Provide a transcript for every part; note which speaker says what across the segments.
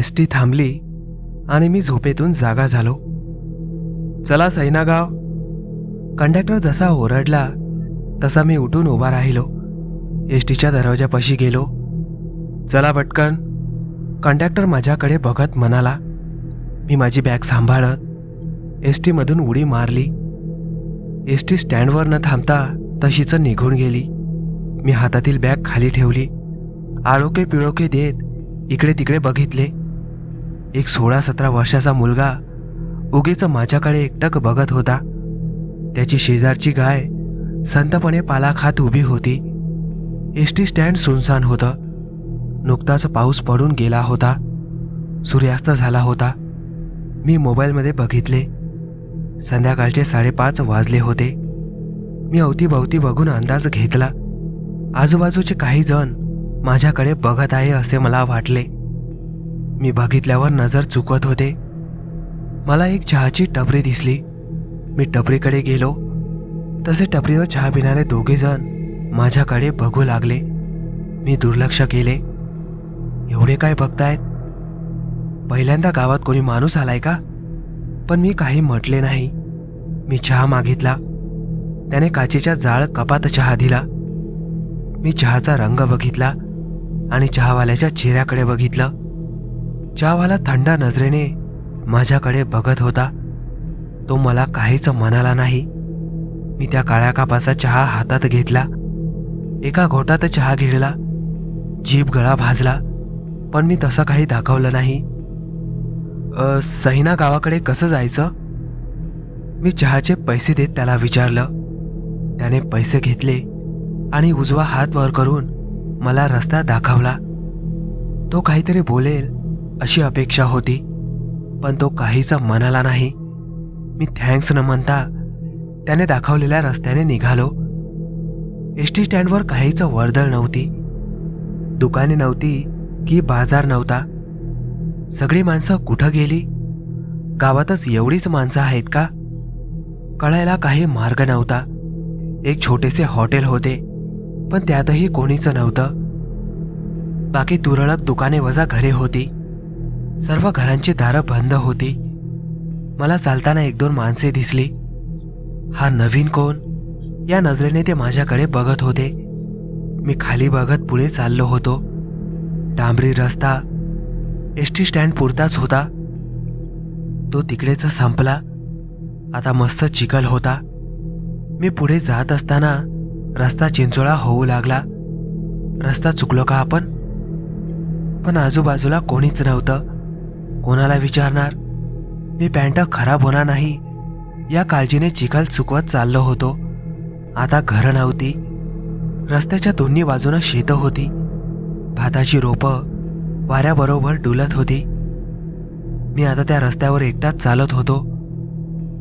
Speaker 1: S T थांबली आणि मी झोपेतून जागा झालो. चला सैनागाव. कंडक्टर जसा ओरडला तसा मी उठून उभा राहिलो. एस टीच्या दरवाजापाशी गेलो. चला पटकन. कंडक्टर माझ्याकडे बघत म्हणाला मी माझी बॅग सांभाळत. एस टीमधून उडी मारली. एस टी स्टँडवर न थांबता तशीच निघून गेली. मी हातातील बॅग खाली ठेवली. आळोके पिळोके देत इकडे तिकडे बघितले. एक सोळा सतरा वर्षाचा मुलगा उगीच माझ्याकडे एकटक बघत होता. त्याची शेजारची गाय संतपणे पाला खात उभी होती. एस टी स्टँड सुनसान होतं. नुकताच पाऊस पडून गेला होता. सूर्यास्त झाला होता. मी मोबाईलमध्ये बघितले. संध्याकाळचे साडेपाच वाजले होते. मी अवतीभवती बघून अंदाज घेतला. आजूबाजूचे काही जण माझ्याकडे बघत आहे असे मला वाटले. मी बघितल्यावर नजर चुकत होते. मला एक चहाची टपरी दिसली. मी टपरीकडे गेलो. तसे टपरीवर चहा पिणारे दोघे जण माझ्याकडे बघू लागले. मी दुर्लक्ष केले. एवढे काय बघतायत? पहिल्यांदा गावात कोणी माणूस आलाय का? पण मी काही म्हटले नाही. मी चहा मागितला. त्याने काचेच्या जाळ कपात चहा दिला. मी चहाचा रंग बघितला आणि चहावाल्याच्या चेहऱ्याकडे बघितलं. चहावाला थंडा नजरेने माझ्याकडे बघत होता. तो मला काहीच म्हणाला नाही. मी त्या काळ्या कापाचा चहा हातात घेतला. एका घोटात चहा गिळला जीभ गळा भाजला. पण मी तसं काही दाखवलं नाही. सहिना गावाकडे कसं जायचं? मी चहाचे पैसे देत त्याला विचारलं. त्याने पैसे घेतले आणि उजवा हात वर करून मला रस्ता दाखवला. तो काहीतरी बोलेल अशी अपेक्षा होती. पण तो काहीच म्हणाला नाही. मी थँक्स न म्हणता त्याने दाखवलेल्या रस्त्याने निघालो. एस टी स्टँडवर काहीच वर्दळ नव्हती. दुकाने नव्हती की बाजार नव्हता. सगळी माणसं कुठं गेली? गावातच एवढीच माणसं आहेत का? कळायला काही मार्ग नव्हता. एक छोटेसे हॉटेल होते पण त्यातही कोणीच नव्हतं. बाकी तुरळक दुकाने वजा घरे होती. सर्व घरांची दारं बंद होती. मला चालताना एक दोन माणसे दिसली. हा नवीन कोण? या नजरेने ते माझ्याकडे बघत होते. मी खाली बघत पुढे चाललो होतो. डांबरी रस्ता एस टी स्टँड पुरताच होता. तो तिकडेच संपला. आता मस्त चिखल होता. मी पुढे जात असताना रस्ता चिंचोळा होऊ लागला. रस्ता चुकलो का आपण? पण आजूबाजूला कोणीच नव्हतं. कोणाला विचारणार? मी पॅन्ट खराब होणार नाही. या काळजीने चिखल चुकवत चाललो होतो. आता घरं नव्हती. रस्त्याच्या दोन्ही बाजूनं शेतं होती. भाताची रोपं वाऱ्याबरोबर डुलत होती. मी आता त्या रस्त्यावर एकटाच चालत होतो.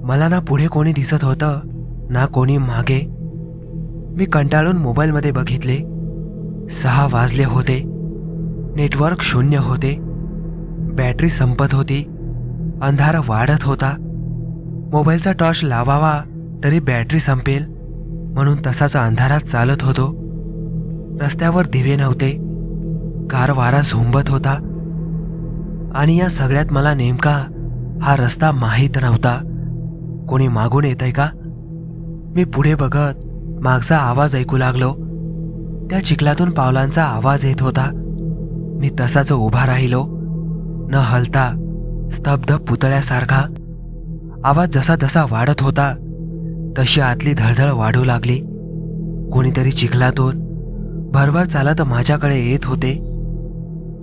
Speaker 1: मला ना पुढे कोणी दिसत होतं ना कोणी मागे. मी कंटाळून मोबाईलमध्ये बघितले. सहा वाजले होते. नेटवर्क शून्य होते. बॅटरी संपत होती. अंधार वाढत होता. मोबाईलचा टॉर्च लावावा तरी बॅटरी संपेल म्हणून तसाच अंधारात चालत होतो. रस्त्यावर दिवे नव्हते. कार वारा झोंबत होता. आणि या सगळ्यात मला नेमका हा रस्ता माहीत नव्हता. कोणी मागून येत आहे का? मी पुढे बघत मागचा आवाज ऐकू लागलो. त्या चिखलातून पावलांचा आवाज येत होता. मी तसाच उभा राहिलो. न हलता स्तब्ध पुतळ्यासारखा. आवाज जसा जसा वाढत होता तशी आतली धडधड वाढू लागली. कोणीतरी चिखलातून भरभर चालत माझ्याकडे येत होते.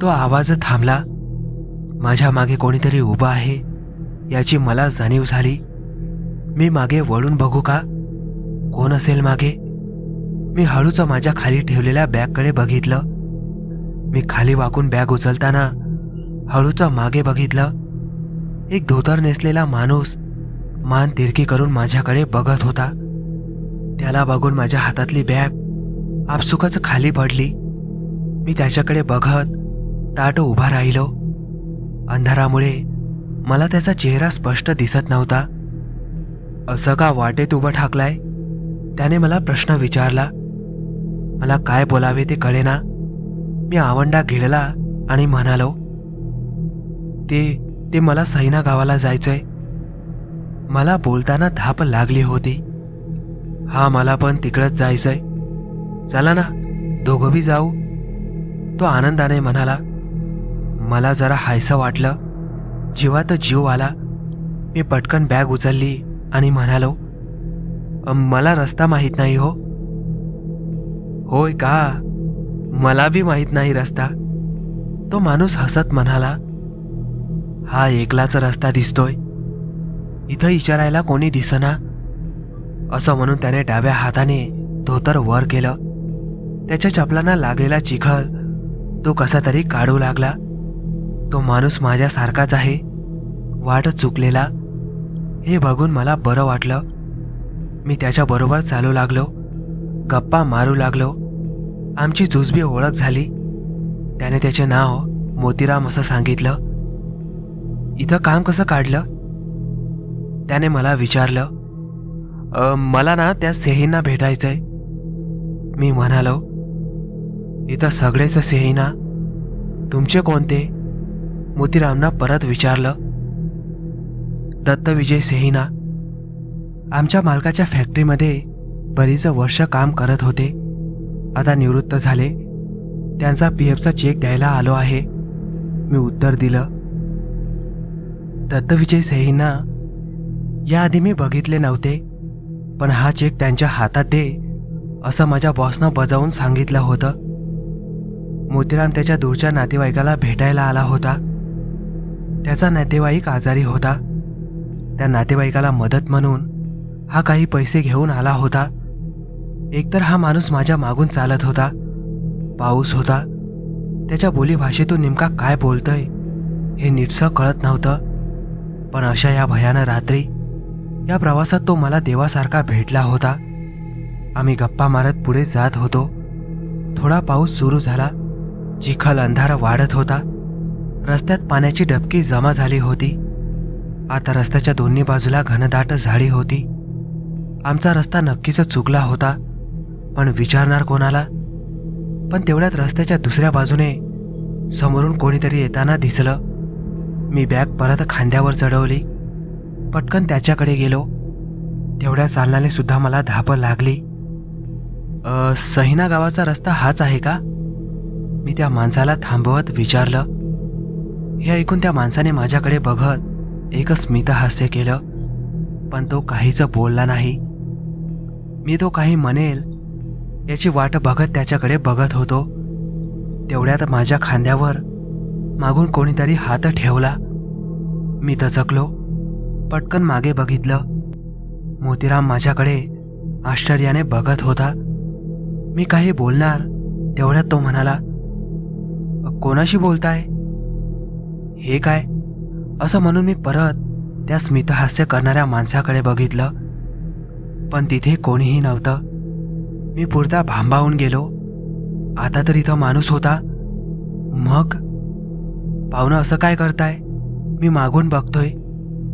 Speaker 1: तो आवाज थांबला. माझ्या मागे कोणीतरी उभा आहे याची मला जाणीव झाली. मी मागे वळून बघू का? कोण असेल मागे? मी हळूच माझ्या खाली ठेवलेल्या बॅगकडे बघितलं. मी खाली वाकून बॅग उचलताना हळूच मागे बघितलं. एक धोतर नेसलेला माणूस मान तिरकी करून माझ्याकडे बघत होता. त्याला बघून माझ्या हातातली बॅग आपसुकच खाली पडली. मी त्याच्याकडे बघत ताट उभा राहिलो. अंधारामुळे मला त्याचा चेहरा स्पष्ट दिसत नव्हता. असं का वाटेत उभं ठाकलाय? त्याने मला प्रश्न विचारला. मला काय बोलावे ते कळेना. मी आवंडा गिळला आणि म्हणालो ते ते मला सैना गावाला जायचंय. मला बोलताना धाप लागली होती. हा मला पण तिकडंच जायचंय. चला ना दोघं बी जाऊ. तो आनंदाने म्हणाला मला जरा हायसं वाटलं. जीवात जीव आला मी पटकन बॅग उचलली आणि म्हणालो मला रस्ता माहीत नाही हो. होय का? मला बी माहीत नाही रस्ता. तो माणूस हसत म्हणाला हा एकलाच रस्ता दिसतोय. इथं विचारायला कोणी दिसना. असं म्हणून त्याने डाव्या हाताने धोतर वर केलं. त्याच्या चपलांना लागलेला चिखल तो कसा तरी काढू लागला. तो माणूस माझ्यासारखाच आहे. वाट चुकलेला. हे बघून मला बरं वाटलं. मी त्याच्याबरोबर चालू लागलो. गप्पा मारू लागलो. आमची जुजबी ओळख झाली. त्याने त्याचे नाव मोतीराम असं सांगितलं. इथं काम कसं काढलं? त्याने मला विचारलं मला ना त्या सेहींना भेटायचंय. मी म्हणालो इथं सगळेच सेहीना तुमचे कोणते? मोतीरामना परत विचारलं दत्त विजय आमच्या मालकाच्या फॅक्टरीमध्ये बरीच वर्ष काम करत होते. आता निवृत्त झाले. त्यांचा पी एफचा चेक द्यायला आलो आहे. मी उत्तर दिलं दत्तविजय सेहींना याआधी मी बघितले नव्हते पण हा चेक त्यांच्या हातात दे असं माझ्या बॉसनं बजावून सांगितलं होतं. मोतीराम त्याच्या दूरच्या नातेवाईकाला भेटायला आला होता. त्याचा नातेवाईक आजारी होता. त्या नातेवाईकाला मदत म्हणून हा काही पैसे घेऊन आला होता. एकतर हा माणूस माझ्या मागून चालत होता. पाऊस होता. त्याच्या बोलीभाषेतून नेमका काय बोलतंय हे नीटसं कळत नव्हतं. पण अशा या भयानं रात्री या प्रवासात तो मला देवासारखा भेटला होता. आम्ही गप्पा मारत पुढे जात होतो. थोडा पाऊस सुरू झाला. चिखल अंधार वाढत होता. रस्त्यात पाण्याची डबकी जमा झाली होती. आता रस्त्याच्या दोन्ही बाजूला घनदाट झाडी होती. आमचा रस्ता नक्कीच चुकला होता पण विचारणार कोणाला? पण तेवढ्यात रस्त्याच्या दुसऱ्या बाजूने समोरून कोणीतरी येताना दिसलं. मी बॅग परत खांद्यावर चढवली. पटकन त्याच्याकडे गेलो. तेवढ्या चालण्याने सुद्धा मला धाप लागली. सहिना गावाचा रस्ता हाच आहे का? मी त्या माणसाला थांबवत विचारलं. हे ऐकून त्या माणसाने माझ्याकडे बघत एक स्मितहास्य केलं. पण तो काहीच बोलला नाही. मी तो काही म्हणेल याची वाट बघत त्याच्याकडे बघत होतो. तेवढ्यात माझ्या खांद्यावर मागून कोणीतरी हात ठेवला. मी दचकलो. पटकन मागे बघितलं. मोतीराम माझ्याकडे आश्चर्याने बघत होता. मी काही बोलणार तेवढ्यात तो म्हणाला कोणाशी बोलताय? हे काय? असं म्हणून मी परत त्या स्मितहास्य करणाऱ्या माणसाकडे बघितलं. पण तिथे कोणीही नव्हतं. मी पुरता भांबावून गेलो. आता तर इथं माणूस होता. मग? पाहुणं असं काय करताय? मी मागून बघतोय.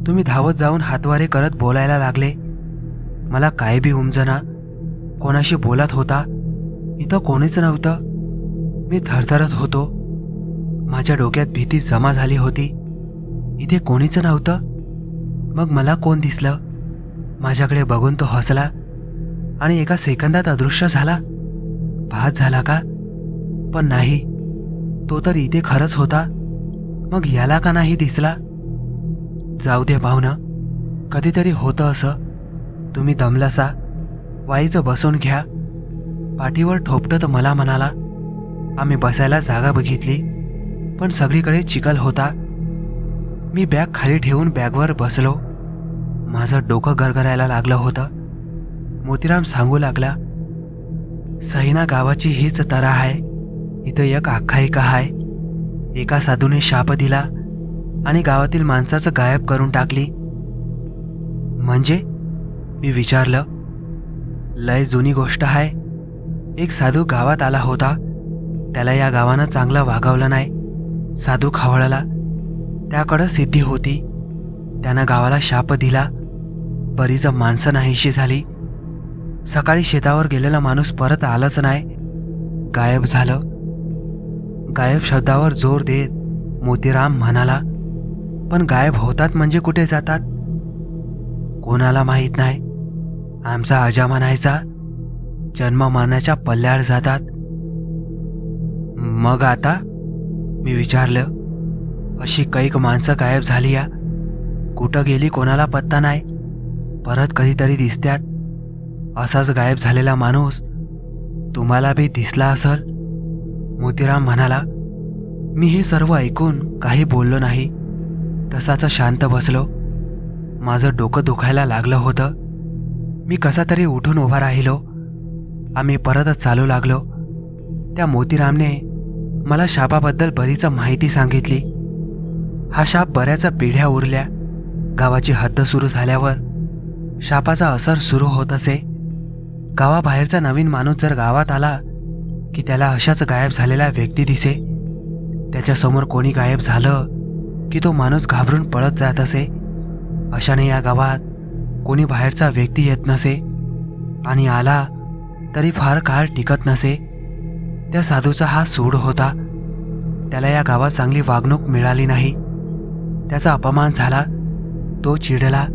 Speaker 1: तुम्ही धावत जाऊन हातवारे करत बोलायला लागले. मला काय बी उमजना कोणाशी बोलत होता? इथं कोणीच नव्हतं. मी थरथरत होतो. माझ्या डोक्यात भीती जमा झाली होती. इथे कोणीच नव्हतं. मग मला कोण दिसलं? माझ्याकडे बघून तो हसला. आणि एका सेकंदात अदृश्य झाला. भात झाला का? पण नाही. तो तर इथे खरंच होता. मग याला का नाही दिसला? जाऊ दे भावना कधीतरी होतं असं. तुम्ही दमलासा. वाईचं बसून घ्या. पाठीवर ठोपटत मला म्हणाला आम्ही बसायला जागा बघितली पण सगळीकडे चिखल होता. मी बॅग खाली ठेवून बॅगवर बसलो. माझं डोकं गरगरायला लागलं होतं. मोतीराम सांगू लागला सहिना गावाची हीच तरा आहे इथं एक आख्यायिका आहे एका साधूने शाप दिला आणि गावातील माणसाचं गायब करून टाकली. म्हणजे? मी विचारलं. लय जुनी गोष्ट आहे एक साधू गावात आला होता. त्याला या गावानं चांगलं वागवलं नाही. साधू खावळला. त्याकडं सिद्धी होती. त्यानं गावाला शाप दिला. बरीच माणसं नाहीशी झाली. सकाळी शेतावर गेलेला माणूस परत आलाच नाही. गायब झालं. गायब शब्दावर जोर देत मोतीराम म्हणाला पण गायब होतात म्हणजे कुठे जातात? कोणाला माहीत नाही. आमचा आजा म्हणायचा जन्म मारण्याच्या पल्ल्याड जातात. मग आता? मी विचारलं. अशी कैक माणसं गायब झाली या. कुठं गेली कोणाला पत्ता नाही. परत कधीतरी दिसत्यात. असाच गायब झालेला माणूस तुम्हाला बी दिसला असल? मोतीराम म्हणाला मी हे सर्व ऐकून काही बोललो नाही. तसाच शांत बसलो. माझं डोकं दुखायला लागलं होतं. मी कसा तरी उठून उभा राहिलो. आम्ही परतच चालू लागलो. त्या मोतीरामने मला शापाबद्दल बरीच माहिती सांगितली. हा शाप बऱ्याच पिढ्या उरल्या. गावाची हद्द सुरू झाल्यावर शापाचा असर सुरू होत असे. गावाबाहेरचा नवीन माणूस जर गावात आला की त्याला अशाच गायब झालेला व्यक्ती दिसे. त्याच्यासमोर कोणी गायब झालं की तो माणूस घाबरून पळत जात असे. अशाने या गावात कोणी बाहेरचा व्यक्ती येत नसे आणि आला तरी फार काळ टिकत नसे. त्या साधूचा हा सूड होता. त्याला या गावात चांगली वागणूक मिळाली नाही. त्याचा अपमान झाला. तो चिडला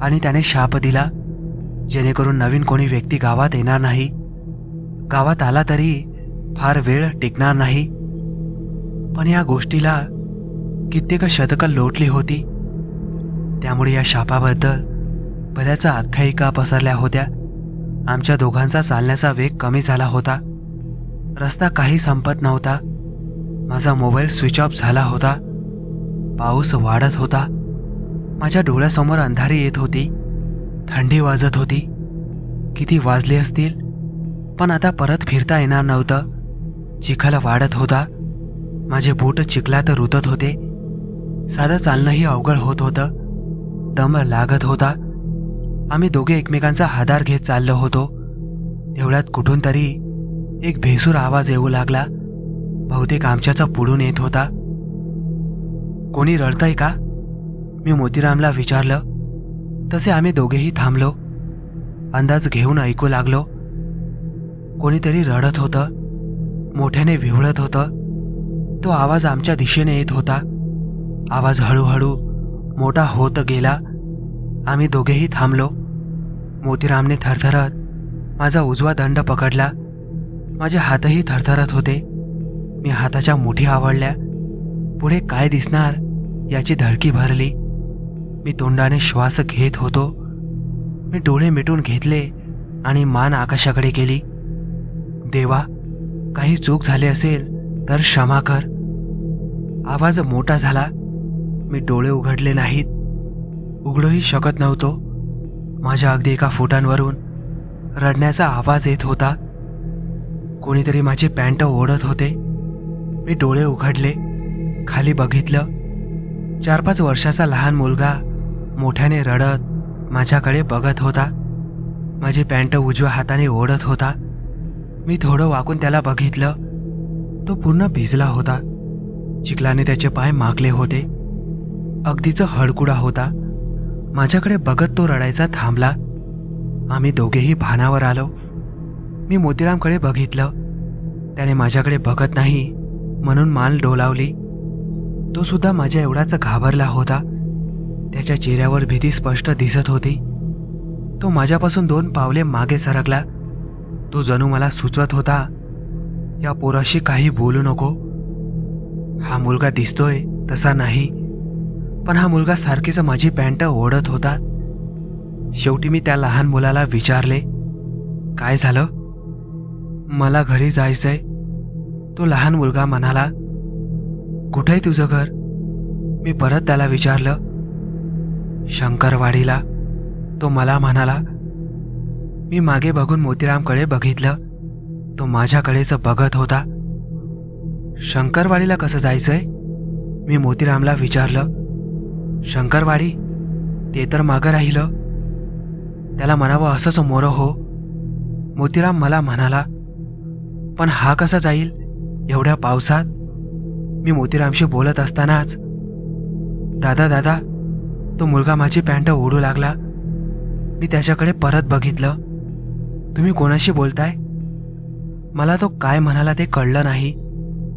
Speaker 1: आणि त्याने शाप दिला. जेणेकरून नवीन कोणी व्यक्ती गावात येणार नाही. गावात आला तरी फार वेळ टिकणार नाही. पण या गोष्टीला कित्येक शतकं लोटली होती. त्यामुळे या शापाबद्दल बऱ्याच आख्यायिका पसरल्या होत्या. आमच्या दोघांचा चालण्याचा वेग कमी झाला होता. रस्ता काही संपत नव्हता. माझा मोबाईल स्विच ऑफ झाला होता. पाऊस वाढत होता. माझ्या डोळ्यासमोर अंधारी येत होती. थंडी वाजत होती. किती वाजले असतील? पण आता परत फिरता येणार नव्हतं. चिखल वाढत होता. माझे बूट चिखलात रुतत होते. साधं चालणंही अवघड होत होतं. दम लागत होता. आम्ही दोघे एकमेकांचा हादार घेत चाललो होतो. तेवढ्यात कुठून तरी एक भेसूर आवाज येऊ लागला. बहुतेक आमच्याचा पुढून येत होता. कोणी रडतंय का? मी मोतीरामला विचारलं. तसे आम्ही दोघेही थांबलो. अंदाज घेऊन ऐकू लागलो. कोणीतरी रडत होतं. मोठ्याने विवळत होतं. तो आवाज आमच्या दिशेने येत होता. आवाज हळूहळू मोठा होत गेला. आम्ही दोघेही थांबलो. मोतीरामने थरथरत माझा उजवा दंड पकडला. माझे हातही थरथरत होते. मी हाताच्या मुठी आवडल्या पुढे काय दिसणार याची धडकी भरली. मी तोंडाने श्वास घेत होतो. मी डोळे मिटून घेतले आणि मान आकाशाकडे केली देवा काही चूक झाली असेल तर क्षमा कर. आवाज मोठा झाला. मी डोळे उघडले नाहीत. उघडूही शकत नव्हतो. माझ्या अगदी एका फुटांवरून रडण्याचा आवाज येत होता. कोणीतरी माझी पॅन्ट ओढत होते. मी डोळे उघडले. खाली बघितलं. चार पाच वर्षाचा लहान मुलगा मोठ्याने रडत माझ्याकडे बघत होता. माझी पॅन्ट उजव्या हाताने ओढत होता. मी थोडं वाकून त्याला बघितलं. तो पूर्ण भिजला होता. चिखलाने त्याचे पाय मागले होते. अगदीच हडकुडा होता. माझ्याकडे बघत तो रडायचा थांबला. आम्ही दोघेही भानावर आलो. मी मोतीरामकडे बघितलं. त्याने माझ्याकडे बघत नाही म्हणून मान डोलावली. तो सुद्धा माझ्या एवढाच घाबरला होता. त्याच्या चेहऱ्यावर भीती स्पष्ट दिसत होती. तो माझ्यापासून दोन पावले मागे सरकला. तो जणू मला सुचवत होता. या पोराशी काही बोलू नको. हा मुलगा दिसतोय तसा नाही. पण हा मुलगा सारखीच माझी पॅन्ट ओढत होता. शेवटी मी त्या लहान मुलाला विचारले काय झालं? मला घरी जायचंय. तो लहान मुलगा म्हणाला कुठे तुझं घर? मी परत त्याला विचारलं शंकरवाडीला. तो मला म्हणाला मी मागे बघून मोतीरामकडे बघितलं. तो माझ्याकडेच बघत होता. शंकरवाडीला कसं जायचंय? मी मोतीरामला विचारलं. शंकरवाडी ते तर मागं राहिलं. त्याला म्हणावं असंच मोर हो. मोतीराम मला म्हणाला पण हा कसा जाईल? एवढ्या पावसात? मी मोतीरामशी बोलत असतानाच दादा दादा तो मुलगा माझी पॅन्ट ओढू लागला. मी त्याच्याकडे परत बघितलं. तुम्ही कोणाशी बोलताय? मला तो काय म्हणाला ते कळलं नाही.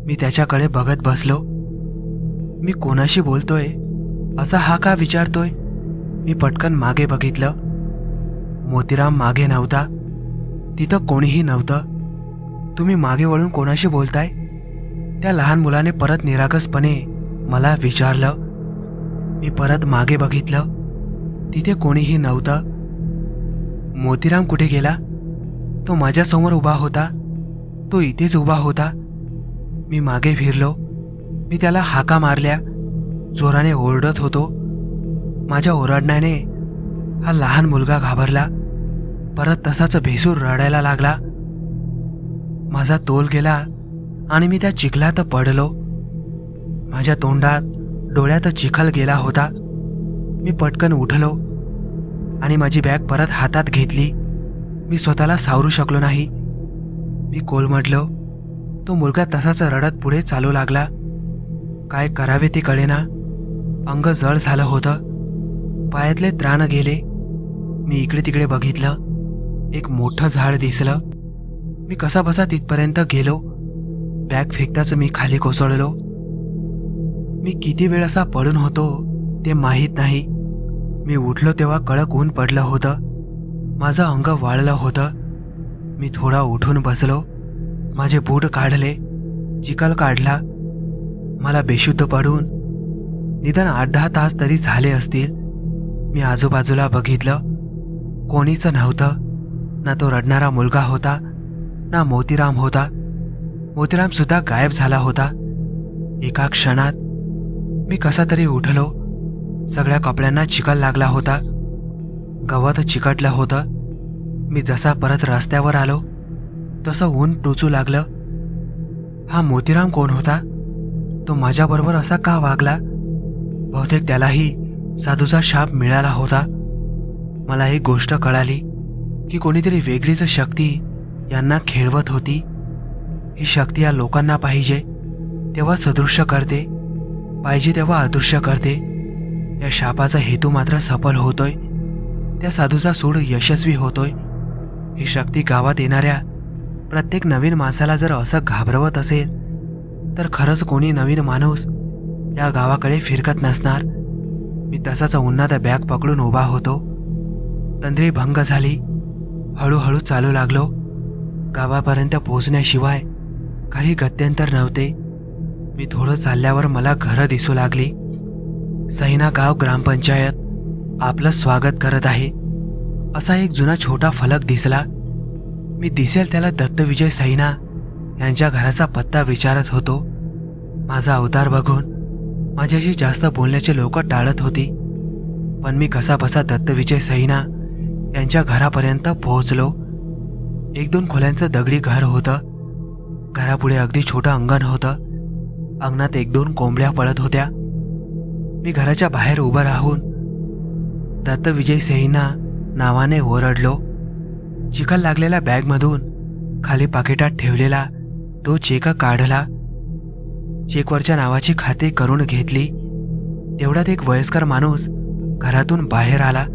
Speaker 1: मी त्याच्याकडे बघत बसलो. मी कोणाशी बोलतोय? असा हा का विचारतोय? मी पटकन मागे बघितलं. मोतीराम मागे नव्हता. तिथं कोणीही नव्हतं. तुम्ही मागे वळून कोणाशी बोलताय? त्या लहान मुलाने परत निरागसपणे मला विचारलं. मी परत मागे बघितलं. तिथे कोणीही नव्हतं. मोतीराम कुठे गेला? तो माझ्यासमोर उभा होता. तो इथेच उभा होता. मी मागे फिरलो. मी त्याला हाका मारल्या. जोराने ओरडत होतो. माझ्या ओरडण्याने हा लहान मुलगा घाबरला. परत तसाच भेसूर रडायला लागला. माझा तोल गेला आणि मी त्या चिखलात पडलो. माझ्या तोंडात डोळ्यात चिखल गेला होता. मी पटकन उठलो आणि माझी बॅग परत हातात घेतली. मी स्वतःला सावरू शकलो नाही. मी कोलमडलो तो मुलगा तसाच रडत पुढे चालू लागला. काय करावे ते कळेना अंग जळ झालं होतं. पायातले त्राण गेले. मी इकडे तिकडे बघितलं. एक मोठं झाड दिसलं. मी कसा बसा तिथपर्यंत गेलो. बॅग फेकताच मी खाली कोसळलो. मी किती वेळ असा पडून होतो ते माहीत नाही. मी उठलो तेव्हा कडक ऊन पडलं होतं. माझं अंग वाळलं होतं. मी थोडा उठून बसलो. माझे बूट काढले. चिखल काढला. मला बेशुद्ध पडून. निदान आठ दहा तास तरी झाले असतील. मी आजूबाजूला बघितलं. कोणीच नव्हतं. ना तो रडणारा मुलगा होता. ना मोतीराम होता. मोतीराम सुद्धा गायब झाला होता. एका क्षणात मी कसा तरी उठलो. सगळ्या कपड्यांना चिखल लागला होता. गवत चिकटलं होतं. मी जसा परत रस्त्यावर आलो तसं ऊन टोचू लागलं. हा मोतीराम कोण होता? तो माझ्याबरोबर असा का वागला? बहुतेक त्यालाही साधूचा शाप मिळाला होता. मला एक गोष्ट कळाली की कोणीतरी वेगळीच शक्ती यांना खेळवत होती. ही शक्ती या लोकांना पाहिजे तेव्हा सदृश्य करते पाहिजे तेव्हा अदृश्य करते. या शापाचा हेतू मात्र सफल होतोय. त्या साधूचा सूड यशस्वी होतोय. ही शक्ती गावात येणाऱ्या प्रत्येक नवीन माणसाला जर असं घाबरवत असेल तर खरंच कोणी नवीन माणूस या गावाकडे फिरकत नसणार. मी तसाच उन्हात बॅग पकडून उभा होतो. तंद्री भंग झाली. हळूहळू चालू लागलो. गावापर्यंत पोहोचण्याशिवाय काही गत्यंतर नव्हते. मी थोडं चालल्यावर मला घरं दिसू लागली. सैना गाव ग्रामपंचायत आपलं स्वागत करत आहे. असा एक जुना छोटा फलक दिसला. मी दिसेल त्याला दत्तविजय सैना यांच्या घराचा पत्ता विचारत होतो. माझा अवतार बघून माझ्याशी जास्त बोलण्याचे लोक टाळत होती. पण मी कसाबसा दत्तविजय सैना यांच्या घरापर्यंत पोहोचलो. एक दोन खोल्यांचं दगडी घर होतं. घरापुढे अगदी छोटं अंगण होतं. अंगणात एक दोन कोंबड्या पळत होत्या. मी घराच्या बाहेर उभं राहून दत्त विजय सैना नावाने ओरडलो. चिखल लागलेल्या बॅगमधून खाली पाकिटात ठेवलेला तो चेक काढला. चेकवरच्या नावाची खाते करून घेतली. तेवढ्यात एक वयस्कर माणूस घरातून बाहेर आला.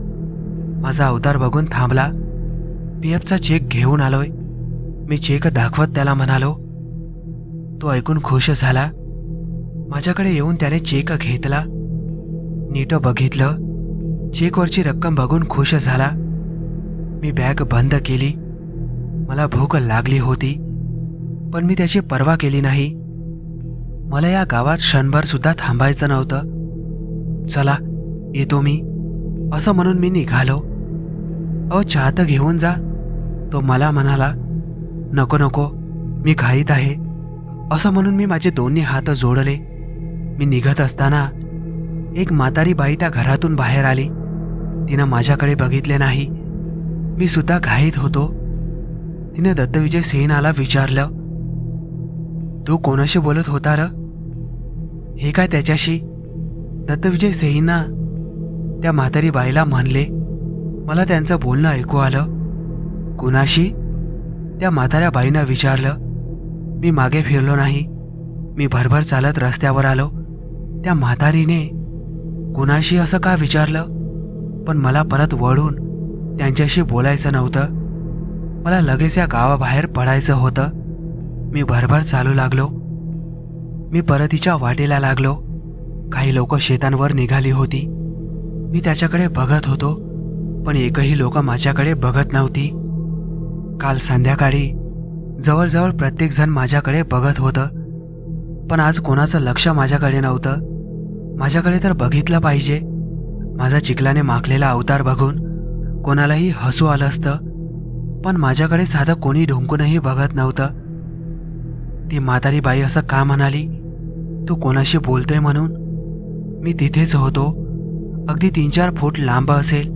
Speaker 1: माझा अवतार बघून थांबला. पी एफचा चेक घेऊन आलोय. मी चेक दाखवत त्याला म्हणालो तो ऐकून खुश झाला. माझ्याकडे येऊन त्याने चेक घेतला. नीट बघितलं. चेकवरची रक्कम बघून खुश झाला. मी बॅग बंद केली. मला भूक लागली होती पण मी त्याची पर्वा केली नाही. मला या गावात क्षणभर सुद्धा थांबायचं नव्हतं. चला येतो मी असं म्हणून मी निघालो. अहो चहात घेऊन जा तो मला म्हणाला. नको नको मी घाईत आहे असं म्हणून मी माझे दोन्ही हात जोडले. मी निघत असताना एक म्हातारी बाई त्या घरातून बाहेर आली. तिनं माझ्याकडे बघितले नाही. मी सुद्धा घाईत होतो. तिनं दत्तविजय सेनाला विचारलं तू कोणाशी बोलत होता र? हे काय त्याच्याशी? दत्तविजय सेना त्या म्हातारी बाईला म्हणले मला त्यांचं बोलणं ऐकू आलं. कुणाशी? त्या म्हाताऱ्या बाईनं विचारलं मी मागे फिरलो नाही. मी भरभर चालत रस्त्यावर आलो. त्या म्हातारीने कुणाशी? असं का विचारलं? पण मला परत वळून त्यांच्याशी बोलायचं नव्हतं. मला लगेच या गावाबाहेर पडायचं होतं. मी भरभर चालू लागलो. मी परतीच्या वाटेला लागलो. काही लोक शेतांवर निघाली होती. मी त्याच्याकडे बघत होतो पण एकही लोक माझ्याकडे बघत नव्हती. काल संध्याकाळी जवळजवळ प्रत्येकजण माझ्याकडे बघत होतं. पण आज कोणाचं लक्ष माझ्याकडे नव्हतं. माझ्याकडे तर बघितलं पाहिजे. माझा चिखलाने माखलेला अवतार बघून कोणालाही हसू आलं असतं पण माझ्याकडे साधं कोणी ढुंकूनही बघत नव्हतं. ती म्हातारी बाई असं का म्हणाली? तू कोणाशी बोलतोय म्हणून? मी तिथेच होतो. अगदी तीन चार फूट लांब असेल.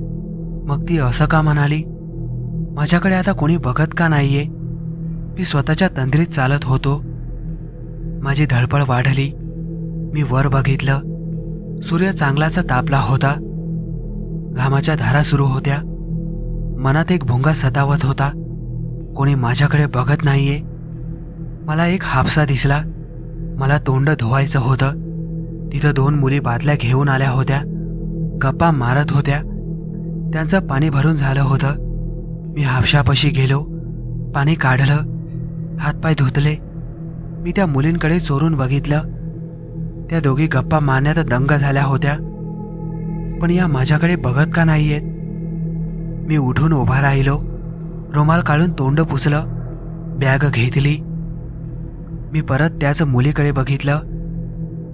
Speaker 1: मग ती असं का म्हणाली? माझ्याकडे आता कोणी बघत का नाहीये? मी स्वतःच्या तंद्रीत चालत होतो. माझी धडपड वाढली. मी वर बघितलं. सूर्य चांगलाचा तापला होता. घामाच्या धारा सुरू होत्या. मनात एक भुंगा सतावत होता. कोणी माझ्याकडे बघत नाहीये. मला एक हापसा दिसला. मला तोंड धुवायचं होतं. तिथं दोन मुली बादल्या घेऊन आल्या होत्या. गप्पा मारत होत्या. त्यांचं पाणी भरून झालं होतं. मी हापशापाशी गेलो. पाणी काढलं. हातपाय धुतले. मी त्या मुलींकडे चोरून बघितलं. त्या दोघी गप्पा मारण्यात दंग झाल्या होत्या. पण या माझ्याकडे बघत का नाहीयेत? मी उठून उभा राहिलो रुमाल काढून तोंड पुसलं बॅग घेतली. मी परत त्याच मुलीकडे बघितलं.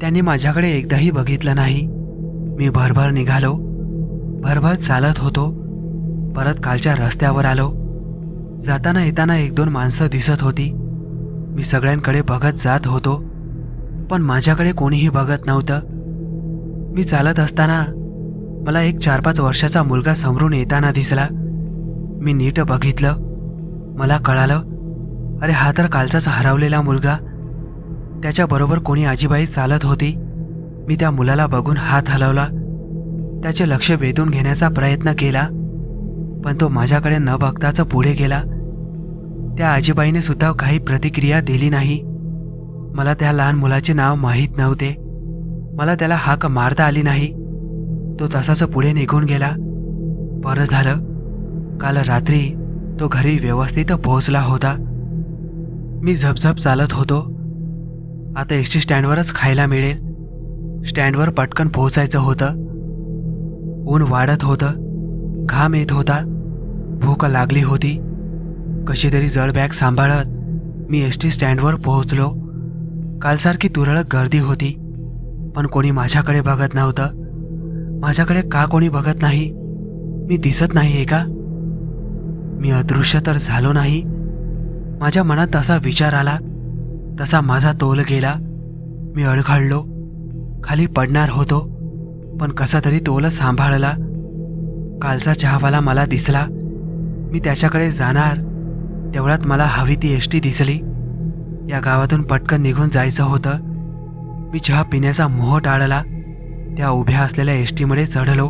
Speaker 1: त्यांनी माझ्याकडे एकदाही बघितलं नाही. मी भरभर निघालो. भरभर चालत होतो. परत कालच्या रस्त्यावर आलो. जाताना येताना एक दोन माणसं दिसत होती. मी सगळ्यांकडे बघत जात होतो. पण माझ्याकडे कोणीही बघत नव्हतं. मी चालत असताना मला एक चार पाच वर्षाचा मुलगा समरून येताना दिसला. मी नीट बघितलं. मला कळालं अरे हा तर कालचाच हरवलेला मुलगा. त्याच्याबरोबर कोणी आजीबाई चालत होती. मी त्या मुलाला बघून हात हलवला. त्याचे लक्ष वेधून घेण्याचा प्रयत्न केला. पण तो माझ्याकडे न बघताच पुढे गेला. त्या आजीबाईने सुद्धा काही प्रतिक्रिया दिली नाही. मला त्या लहान मुलाचे नाव माहीत नव्हते. मला त्याला हाक मारता आली नाही. तो तसाच पुढे निघून गेला. बरं झालं काल रात्री तो घरी व्यवस्थित पोहोचला होता. मी झपझप चालत होतो. आता एस टी स्टँडवरच खायला मिळेल. स्टँडवर पटकन पोहोचायचं होतं. ऊन वाढत होतं. घाम येत होता. भूक लागली होती. कशी तरी जड बॅग सांभाळत मी एस टी स्टँडवर पोहोचलो. कालसारखी तुरळक गर्दी होती. पण कोणी माझ्याकडे बघत नव्हतं. माझ्याकडे का कोणी बघत नाही? मी दिसत नाही आहे का? मी अदृश्य तर झालो नाही. माझ्या मनात तसा विचार आला तसा माझा तोल गेला. मी अडखळलो खाली पडणार होतो पण कसा तरी तोल सांभाळला. कालचा चहावाला मला दिसला. मी त्याच्याकडे जाणार तेवढ्यात मला हवी ती एष्टी दिसली. या गावातून पटकन निघून जायचं होतं. मी चहा पिण्याचा मोह टाळला. त्या उभ्या असलेल्या एस टीमध्ये चढलो.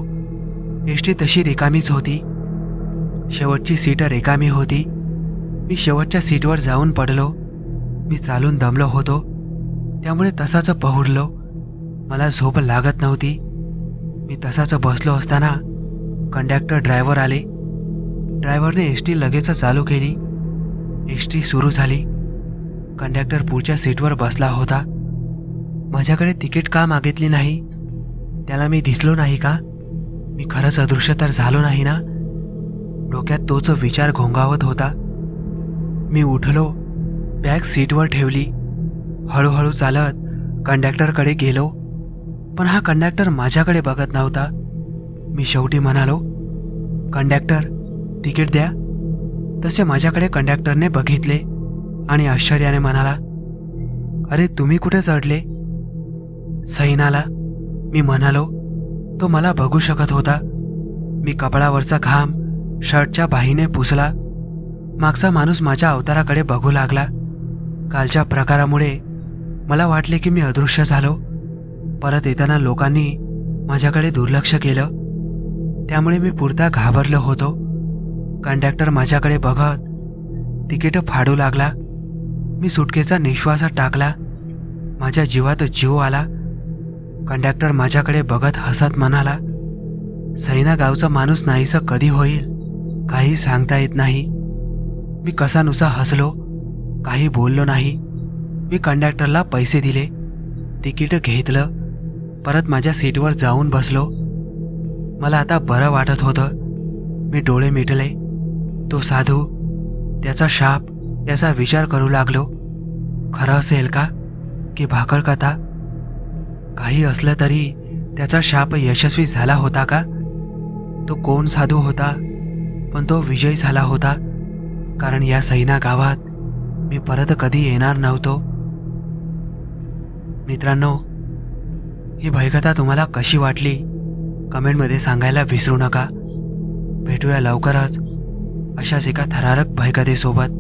Speaker 1: एस टी तशी रिकामीच होती. शेवटची सीट रिकामी होती. मी शेवटच्या सीटवर जाऊन पडलो. मी चालून दमलो होतो. त्यामुळे तसाच पहुडलो. मला झोप लागत नव्हती. मी तसाच बसलो असताना कंडक्टर ड्रायव्हर आले. ड्रायव्हरने एस टी लगेच चालू केली. एस टी सुरू झाली. कंडक्टर पुढच्या सीटवर बसला होता. माझ्याकडे तिकीट का मागितली नाही? त्याला मी दिसलो नाही का? मी खरंच अदृश्य तर झालो नाही ना? डोक्यात तोच विचार घोंगावत होता. मी उठलो बॅग सीटवर ठेवली. हळूहळू चालत कंडक्टरकडे गेलो. पण हा कंडक्टर माझ्याकडे बघत नव्हता. मी शेवटी म्हणालो कंडक्टर तिकीट द्या. तसे माझ्याकडे कंडक्टरने बघितले आणि आश्चर्याने म्हणाला अरे तुम्ही कुठे चढले? सैनाला मी म्हणालो तो मला बघू शकत होता. मी कपडावरचा घाम शर्टच्या बाहीने पुसला. मागचा माणूस माझ्या अवताराकडे बघू लागला. कालच्या प्रकारामुळे मला वाटले की मी अदृश्य झालो. परत येताना लोकांनी माझ्याकडे दुर्लक्ष केलं. त्यामुळे मी पुरता घाबरलो होतो. कंडक्टर माझ्याकडे बघत तिकीट फाडू लागला. मी सुटकेचा निश्वास टाकला. माझ्या जीवात जीव आला. कंडक्टर माझ्याकडे बघत हसत म्हणाला सैना गावचा माणूस नाहीसा कधी होईल? काही सांगता येत नाही. मी कसा नुसा हसलो काही बोललो नाही. मी कंडक्टरला पैसे दिले तिकीट घेतलं परत माझ्या सीटवर जाऊन बसलो. मला आता बरं वाटत होतं. मी डोळे मिटले. तो साधू त्याचा शाप याचा विचार करू लागलो. खरं असेल का? की भाकड कथा? काही असलं तरी त्याचा शाप यशस्वी झाला होता का? तो कोण साधू होता? पण तो विजयी झाला होता. कारण या सैना गावात मी परत कधी येणार नव्हतो. मित्रांनो ही भयकथा तुम्हाला कशी वाटली? कमेंटमध्ये सांगायला विसरू नका. भेटूया लवकरच अशाच एका थरारक भयकथेसोबत.